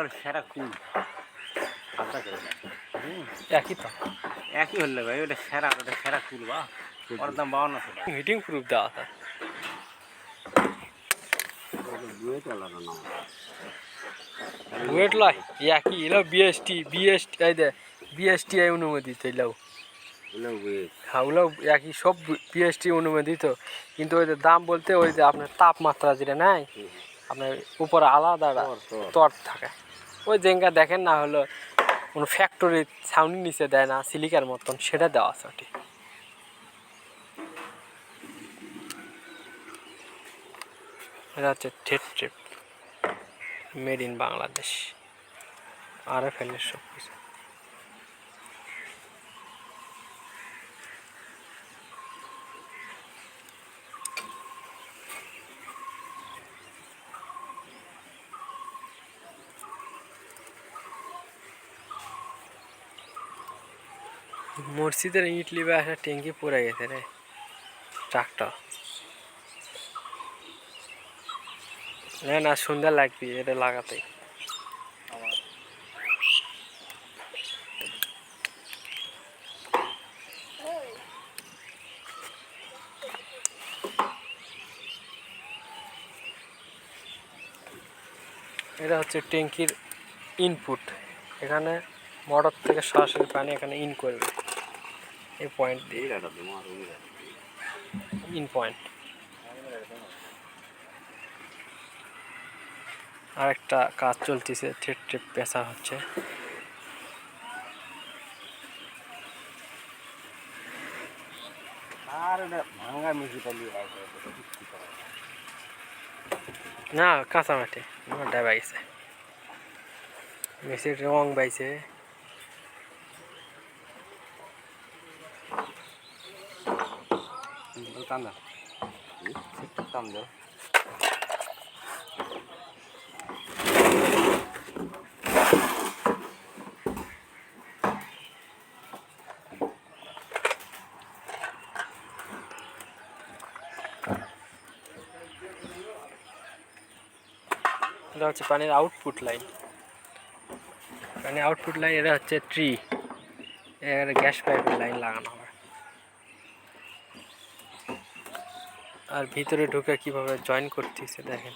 হলো সেরা কুল আলাদা করে একই তো। একই হলে ভাই ওটা সেরা ওটা সেরা কুল বা। ওর দাম বাউন্নশো হিটিং প্রুফ দেওয়া আছে। বুয়েট লয় একই। এলো বিএসটি বিএসটি এই দে বিএসটি এই অনুমোদিত এলাও। হ্যাঁ ওগুলো একই সব পিএসটি অনুমোদিত। কিন্তু ওই দাম বলতে ওই যে আপনার তাপমাত্রা যেটা নাই আপনার উপরে আলাদা তর থাকে। ওই জেঙ্গা দেখেন না হলো কোনো ফ্যাক্টরির ছাউনি নিচে দেয় না সিলিকার মতন, সেটা দেওয়া আছে ওটি। এটা হচ্ছে ঠেট ট্রিপ মেড ইন বাংলাদেশ আর এফ এল সব কিছু মসজিদের ইট লিবে একটা ট্যাঙ্কি পড়ে গেছে রে। ট্রাকটা না না সুন্দর লাগবে, এটা লাগাতে। এটা হচ্ছে ট্যাঙ্কির ইনপুট এখানে মোটর থেকে সরাসরি পানি এখানে ইন করবে। এই পয়েন্ট ইন পয়েন্ট আরেকটা কাজ চলতেছে থ্রেড ট্রিপ পেঁচা হচ্ছে। না কাঁচা মাঠে ডাই বাইছে মেসির রং বাইছে। দাও। এটা হচ্ছে পানির আউটপুট লাইন পানির আউটপুট লাইন এটা হচ্ছে ট্রি এর গ্যাস পাইপের লাইন লাগানো হবে আর ভিতরে ঢুকে কীভাবে জয়েন করতেছে দেখেন।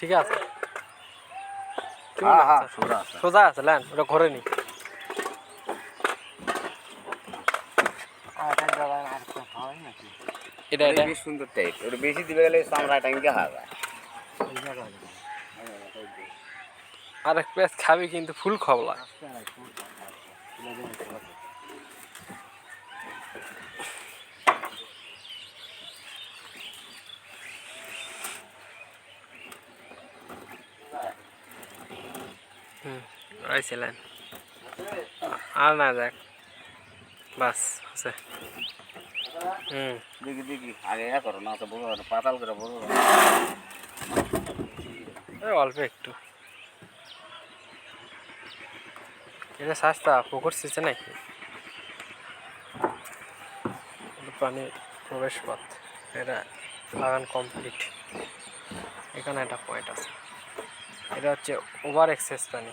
ঠিক আছে। হ্যাঁ হ্যাঁ সোজা আছে। সোজা আছে ল্যান ওটা ঘরে নি। এটা এটা বেশ সুন্দর টাইপ ওটা বেশি দিবে গেলে চামড়া ট্যাঙ্কে হারা যায়। আর এক পেঁয়াজ খাবি কিন্তু ফুল খবলা। আইছিলেন আর না যাক বাস আছে। হুম। দেখি দেখি আগে করো না তো বলো পাতাল করে বলো অল্প একটু। এটা সস্তা পুকুর সিসে নাকি? পানি প্রবেশ পথ এটা বাগান কমপ্লিট এখানে একটা পয়েন্ট আছে। এটা হচ্ছে ওভার এক্সেস পানি।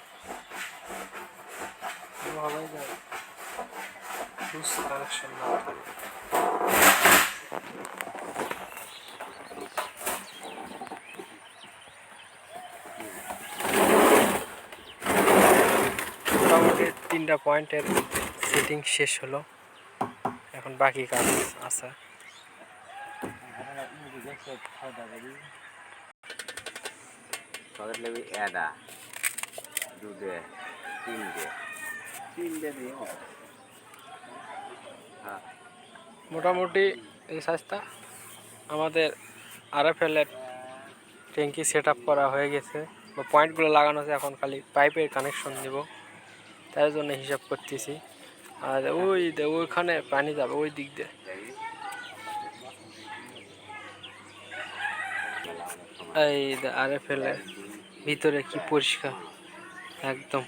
লুজ কানেকশন না থাকে মোটামুটি তিনটা পয়েন্টের সেটিং শেষ হলো। এখন বাকি কাজ আছে। সকেট লেবি এডা দুধে তিনটে দিয়ে মোটামুটি এই সাইজটা আমাদের আরএফএলের ট্যাঙ্কি সেট করা হয়ে গেছে বা পয়েন্টগুলো লাগানো আছে এখন খালি পাইপের কানেকশন দেব তার জন্য হিসাব করতেছি। আর ওই ওইখানে পানি যাবে, ওই দিক দিয়ে। এই আরএফএলের ভিতরে কি পরিষ্কার, একদম।